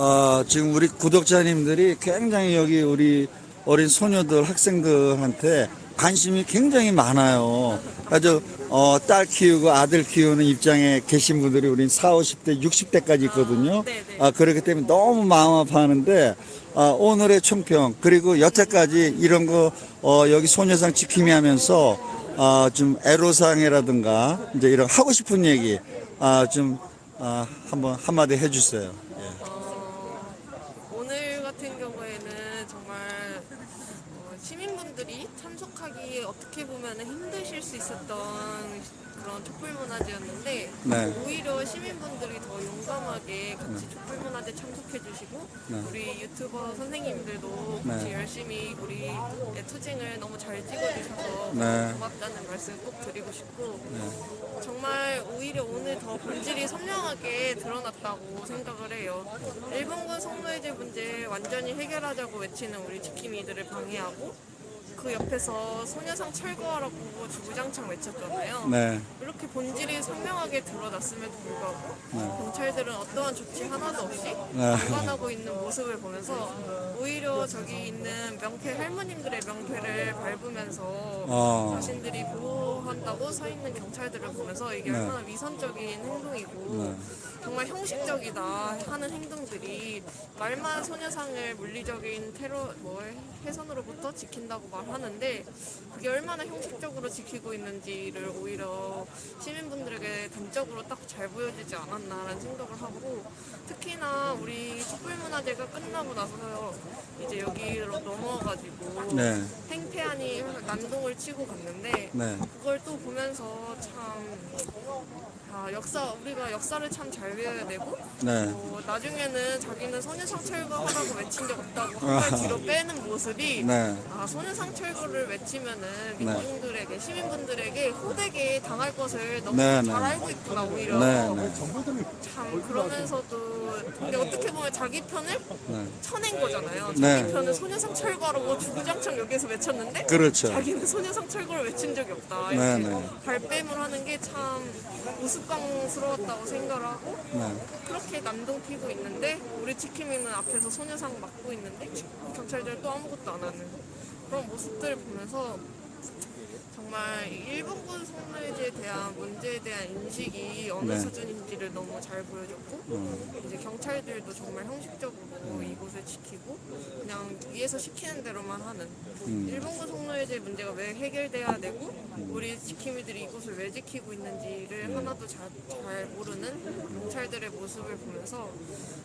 어, 지금 우리 구독자님들이 굉장히 여기 우리 어린 소녀들, 학생들한테 관심이 굉장히 많아요. 아주 어, 딸 키우고 아들 키우는 입장에 계신 분들이 우린 4, 50대, 60대까지 있거든요. 아, 네네. 아, 그렇기 때문에 너무 마음 아파하는데 아, 오늘의 총평 그리고 여태까지 이런 거 어, 여기 소녀상 지킴이 하면서 아, 좀 애로사항이라든가 이제 이런 하고 싶은 얘기 아, 좀 아, 한번 한마디 해주세요. 예. 어, 오늘 같은 경우에는 정말 어, 시민분들이 참석하기 어떻게 보면 힘드실 수 있었던 그런 촛불 문화제였는데 네. 오히려 시민분들이 더 용감하게 같이 촛불문화제 참석해주시고 네. 우리 유튜버 선생님들도 네. 같이 열심히 우리 투쟁을 너무 잘 찍어주셔서 네. 고맙다는 말씀 꼭 드리고 싶고 정말 오히려 오늘 더 본질이 선명하게 드러났다고 생각을 해요. 일본군 성노예제 문제 완전히 해결하자고 외치는 우리 지킴이들을 방해하고 그 옆에서 소녀상 철거하라고 주구장창 외쳤잖아요. 네. 이렇게 본질이 선명하게 드러났음에도 불구하고 네. 경찰들은 어떠한 조치 하나도 없이 네. 방관하고 있는 모습을 보면서 오히려 저기 있는 명패 할머님들의 명패를 밟으면서 어. 자신들이 보호한다고 서 있는 경찰들을 보면서 이게 네. 얼마나 위선적인 행동이고 네. 정말 형식적이다 하는 행동들이 말만 소녀상을 물리적인 테러 뭐 해선으로부터 지킨다고 말하는데 그게 얼마나 형식적으로 지키고 있는지를 오히려 시민분 단적으로 딱 잘 보여주지 않았나라는 생각을 하고 특히나 우리 촛 불문화제가 끝나고 나서 이제 여기로 넘어가지고 네. 행패안이 난동을 치고 갔는데 네. 그걸 또 보면서 참 아, 역사 우리가 역사를 참잘 배워야 되고 네. 어, 나중에는 자기는 소녀상 철거하라고 외친 적 없다고 한 발 뒤로 빼는 모습이 네. 아 소녀상 철거를 외치면은 네. 민중들에게 시민분들에게 호되게 당할 것을 너무 네, 잘 네. 알고 있구나 오히려 네. 네. 참 그러면서도 근데 어떻게 보면 자기 편을 네. 쳐낸 거잖아요 자기 네. 편은 소녀상 철거하라고 주구장창 여기서 외쳤는데 그렇죠. 자기는 소녀상 철거를 외친 적이 없다. 네, 이렇게 네. 발뺌을 하는 게 참 우스꽝스러웠다고 생각을 하고 네. 그렇게 난동 피고 있는데 우리 지킴이는 앞에서 소녀상 맡고 있는데 경찰들은 또 아무것도 안 하는 그런 모습들을 보면서 정말 일본 군 성노예제에 대한 문제에 대한 인식이 어느 네. 수준인지를 너무 잘 보여줬고 음. 이제 경찰들도 정말 형식적으로 이곳을 지키고 그냥 위에서 시키는 대로만 하는 음. 일본군 성노예제 문제가 왜 해결돼야 되고 우리 지킴이들이 이곳을 왜 지키고 있는지를 하나도 잘, 잘 모르는 경찰들의 모습을 보면서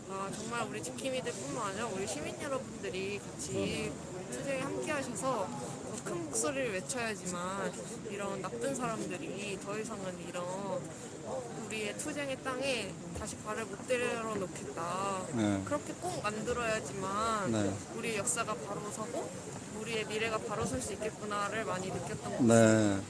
아, 정말 우리 지킴이들뿐만 아니라 우리 시민 여러분들이 같이 투쟁에 함께 하셔서 더 큰 목소리를 외쳐야지만 이런 나쁜 사람들이 더 이상은 이런 우리의 투쟁의 땅에 다시 발을 못 들여 놓겠다. 네. 그렇게 꼭 만들어야지만 네. 우리의 역사가 바로 서고 우리의 미래가 바로 설 수 있겠구나를 많이 느꼈던 것 같아요. 네.